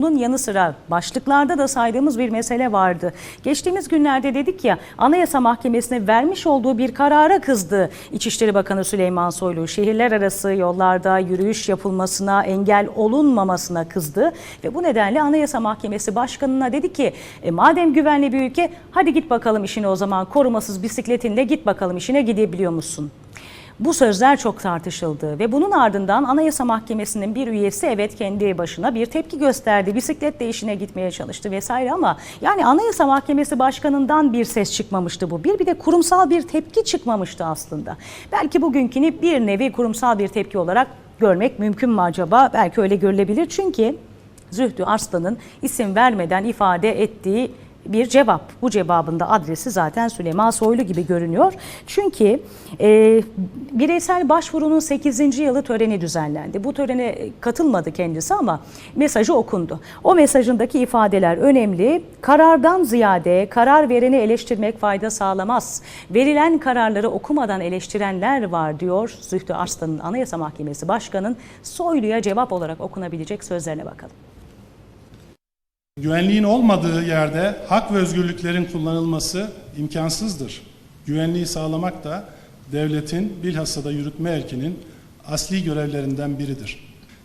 Bunun yanı sıra başlıklarda da saydığımız bir mesele vardı. Geçtiğimiz günlerde dedik ya Anayasa Mahkemesi'ne vermiş olduğu bir karara kızdı İçişleri Bakanı Süleyman Soylu. Şehirler arası yollarda yürüyüş yapılmasına engel olunmamasına kızdı. Ve bu nedenle Anayasa Mahkemesi Başkanı'na dedi ki e, madem güvenli bir ülke hadi git bakalım işine o zaman korumasız bisikletinle git bakalım işine gidebiliyor musun? Bu sözler çok tartışıldı ve bunun ardından Anayasa Mahkemesi'nin bir üyesi evet kendi başına bir tepki gösterdi. Bisikletle işine gitmeye çalıştı vesaire ama yani Anayasa Mahkemesi Başkanı'ndan bir ses çıkmamıştı bu. Bir bir de kurumsal bir tepki çıkmamıştı aslında. Belki bugünkünü bir nevi kurumsal bir tepki olarak görmek mümkün mü acaba? Belki öyle görülebilir çünkü Zühtü Arslan'ın isim vermeden ifade ettiği bir cevap. Bu cevabın da adresi zaten Süleyman Soylu gibi görünüyor. Çünkü e, bireysel başvurunun 8. yılı töreni düzenlendi. Bu törene katılmadı kendisi ama mesajı okundu. O mesajındaki ifadeler önemli. Karardan ziyade karar vereni eleştirmek fayda sağlamaz. Verilen kararları okumadan eleştirenler var diyor Zühtü Arslan'ın Anayasa Mahkemesi Başkanı'nın Soylu'ya cevap olarak okunabilecek sözlerine bakalım. Güvenliğin olmadığı yerde hak ve özgürlüklerin kullanılması imkansızdır. Güvenliği sağlamak da devletin bilhassa da yürütme erkinin asli görevlerinden biridir.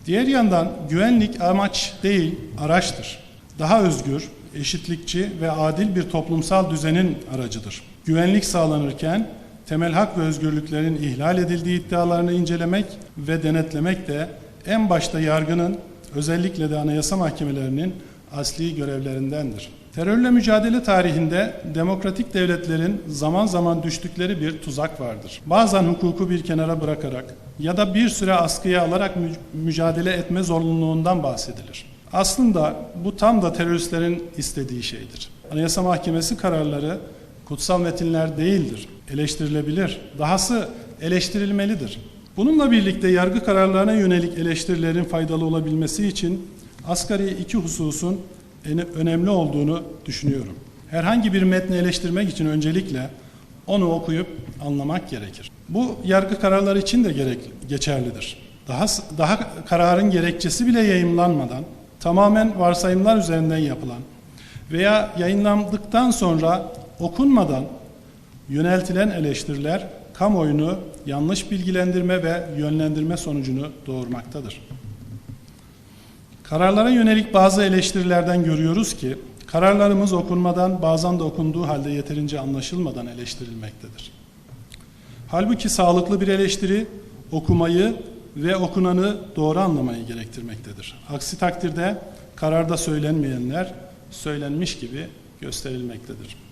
Diğer yandan güvenlik amaç değil, araçtır. Daha özgür, eşitlikçi ve adil bir toplumsal düzenin aracıdır. Güvenlik sağlanırken temel hak ve özgürlüklerin ihlal edildiği iddialarını incelemek ve denetlemek de en başta yargının özellikle de anayasa mahkemelerinin asli görevlerindendir. Terörle mücadele tarihinde demokratik devletlerin zaman zaman düştükleri bir tuzak vardır. Bazen hukuku bir kenara bırakarak ya da bir süre askıya alarak mü- mücadele etme zorunluluğundan bahsedilir. Aslında bu tam da teröristlerin istediği şeydir. Anayasa Mahkemesi kararları kutsal metinler değildir. Eleştirilebilir. Dahası eleştirilmelidir. Bununla birlikte yargı kararlarına yönelik eleştirilerin faydalı olabilmesi için asgari iki hususun önemli olduğunu düşünüyorum. Herhangi bir metni eleştirmek için öncelikle onu okuyup anlamak gerekir. Bu yargı kararları için de gerek geçerlidir. Daha daha kararın gerekçesi bile yayımlanmadan tamamen varsayımlar üzerinden yapılan veya yayınlandıktan sonra okunmadan yöneltilen eleştiriler kamuoyunu yanlış bilgilendirme ve yönlendirme sonucunu doğurmaktadır. Kararlara yönelik bazı eleştirilerden görüyoruz ki kararlarımız okunmadan bazen de okunduğu halde yeterince anlaşılmadan eleştirilmektedir. Halbuki sağlıklı bir eleştiri okumayı ve okunanı doğru anlamayı gerektirmektedir. Aksi takdirde kararda söylenmeyenler söylenmiş gibi gösterilmektedir.